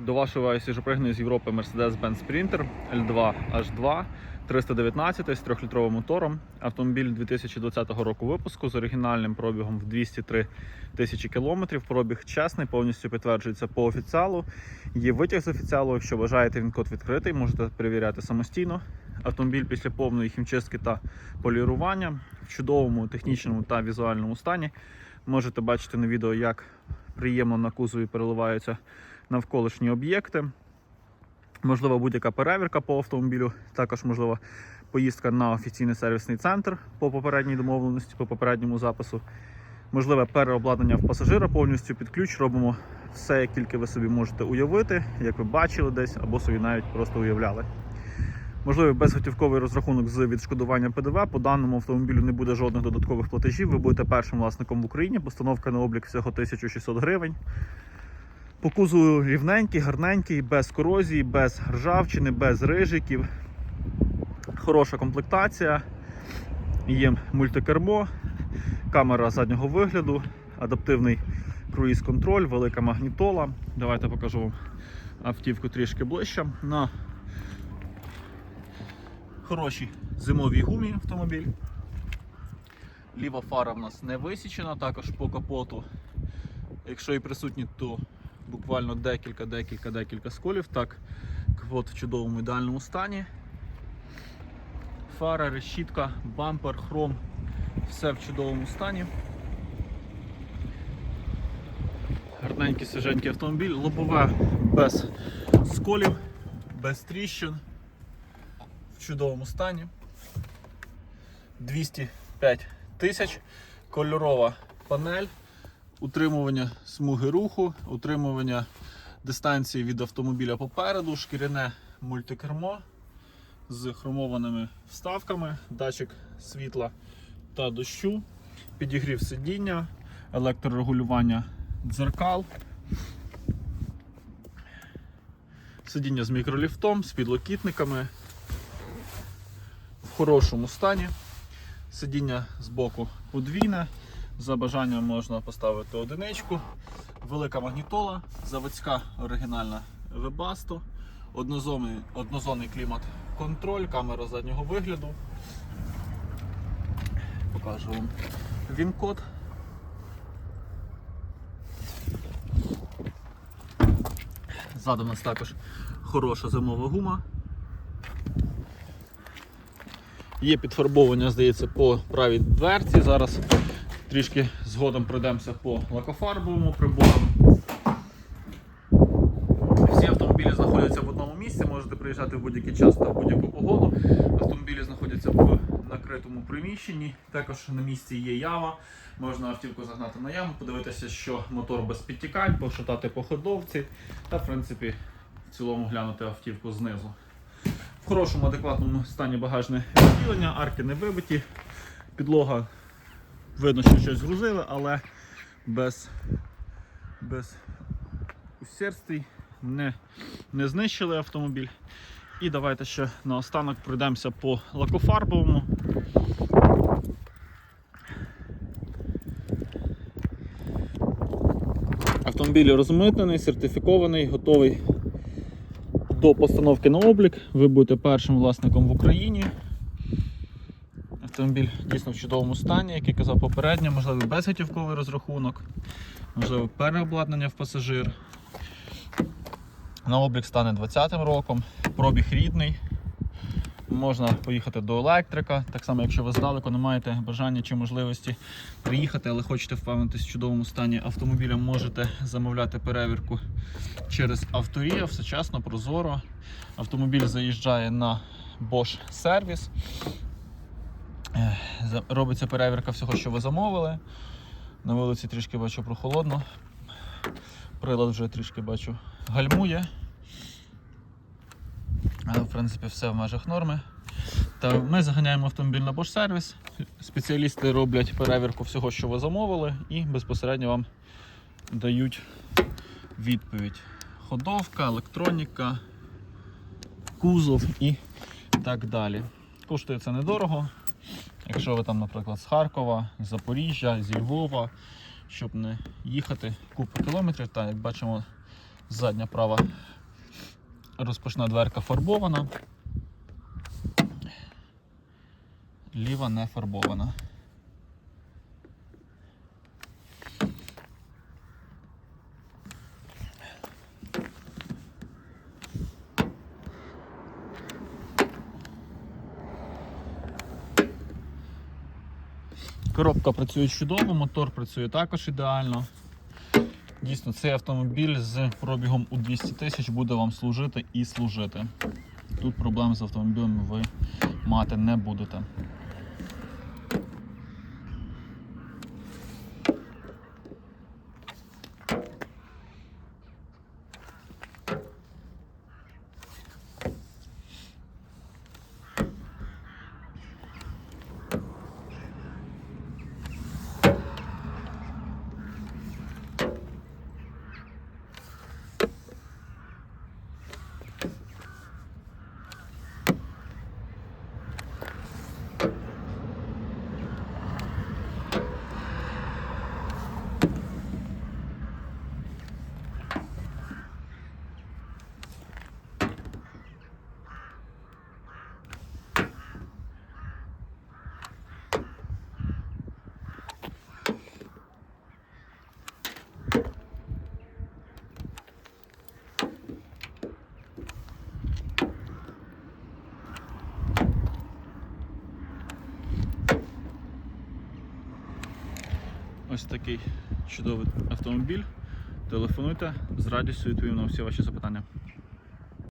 До вашої уваги свіжопригнаний з Європи Mercedes-Benz Sprinter L2 H2 319 з 3-літровим мотором. Автомобіль 2020 року випуску з оригінальним пробігом в 203 тисячі кілометрів. Пробіг чесний, повністю підтверджується по офіціалу. Є витяг з офіціалу. Якщо бажаєте, він код відкритий, можете перевіряти самостійно. Автомобіль після повної хімчистки та полірування в чудовому технічному та візуальному стані. Можете бачити на відео, як приємно на кузові переливаються навколишні об'єкти. Можливо, будь-яка перевірка по автомобілю, також можлива поїздка на офіційний сервісний центр по попередній домовленості, по попередньому запису. Можливе переобладнання в пасажира повністю під ключ. Робимо все, як тільки ви собі можете уявити, як ви бачили десь, або собі навіть просто уявляли. Можливий безготівковий розрахунок з відшкодуванням ПДВ. По даному автомобілю не буде жодних додаткових платежів. Ви будете першим власником в Україні. Постановка на облік всього 1600 гривень. По кузову рівненький, гарненький, без корозії, без ржавчини, без рижиків. Хороша комплектація. Є мультикермо, камера заднього вигляду, адаптивний круїз-контроль, велика магнітола. Давайте покажу вам автівку трішки ближче. На хорошій зимовій гумі автомобіль. Ліва фара в нас не висічена, також по капоту. Якщо і присутні, то буквально декілька, декілька, декілька сколів. Так, капот в чудовому ідеальному стані. Фара, решітка, бампер, хром, все в чудовому стані. Гарненький свіженький автомобіль, лобове без сколів, без тріщин, в чудовому стані. 205 тисяч, кольорова панель утримування смуги руху, утримування дистанції від автомобіля попереду, шкіряне мультикермо з хромованими вставками, датчик світла та дощу, підігрів сидіння, електрорегулювання дзеркал, сидіння з мікроліфтом, з підлокітниками в хорошому стані. Сидіння з боку подвійне. За бажанням можна поставити одиничку, велика магнітола, заводська оригінальна Webasto, однозонний, однозонний клімат-контроль, камера заднього вигляду. Покажу вам він-код. Ззаду у нас також хороша зимова гума. Є підфарбовування, здається, по правій дверці. Зараз трішки згодом пройдемося по лакофарбовому приборам. Всі автомобілі знаходяться в одному місці, можете приїжджати в будь-який час та в будь-яку погоду. Автомобілі знаходяться в накритому приміщенні. Також на місці є яма. Можна автівку загнати на яму, подивитися, що мотор без підтікань, пошатати по ходовці та, в принципі, в цілому глянути автівку знизу. В хорошому адекватному стані багажне відділення, арки не вибиті, підлога видно, що щось грузили, але без, без усердствій не, не знищили автомобіль. І давайте ще наостанок пройдемося по лакофарбовому. Автомобіль розмитнений, сертифікований, готовий до постановки на облік. Ви будете першим власником в Україні. Автомобіль дійсно в чудовому стані, як я казав попередньо, можливо безготівковий розрахунок, можливо переобладнання в пасажир. На облік стане 20-м роком, пробіг рідний. Можна поїхати до електрика. Так само, якщо ви здалеку не маєте бажання чи можливості приїхати, але хочете впевнитись в чудовому стані автомобіля, можете замовляти перевірку через авторія, все чесно, прозоро. Автомобіль заїжджає на Bosch сервіс. Е, Робиться перевірка всього, що ви замовили. На вулиці трішки бачу прохолодно. Прилад вже трішки бачу гальмує. Але в принципі все в межах норми. Та ми заганяємо автомобіль на Bosch сервіс. Спеціалісти роблять перевірку всього, що ви замовили, і безпосередньо вам дають відповідь. Ходовка, електроніка, кузов і так далі. Коштує це недорого. Якщо ви там, наприклад, з Харкова, з Запоріжжя, зі Львова, щоб не їхати купу кілометрів, та як бачимо, Задня права розпочна дверка фарбована. Ліва не фарбована. Коробка працює чудово, мотор працює також ідеально. Дійсно, цей автомобіль з пробігом у 200 тисяч буде вам служити і служити. Тут проблем з автомобілем ви мати не будете. Ось такий чудовий автомобіль. Телефонуйте, з радістю відповім на всі ваші запитання.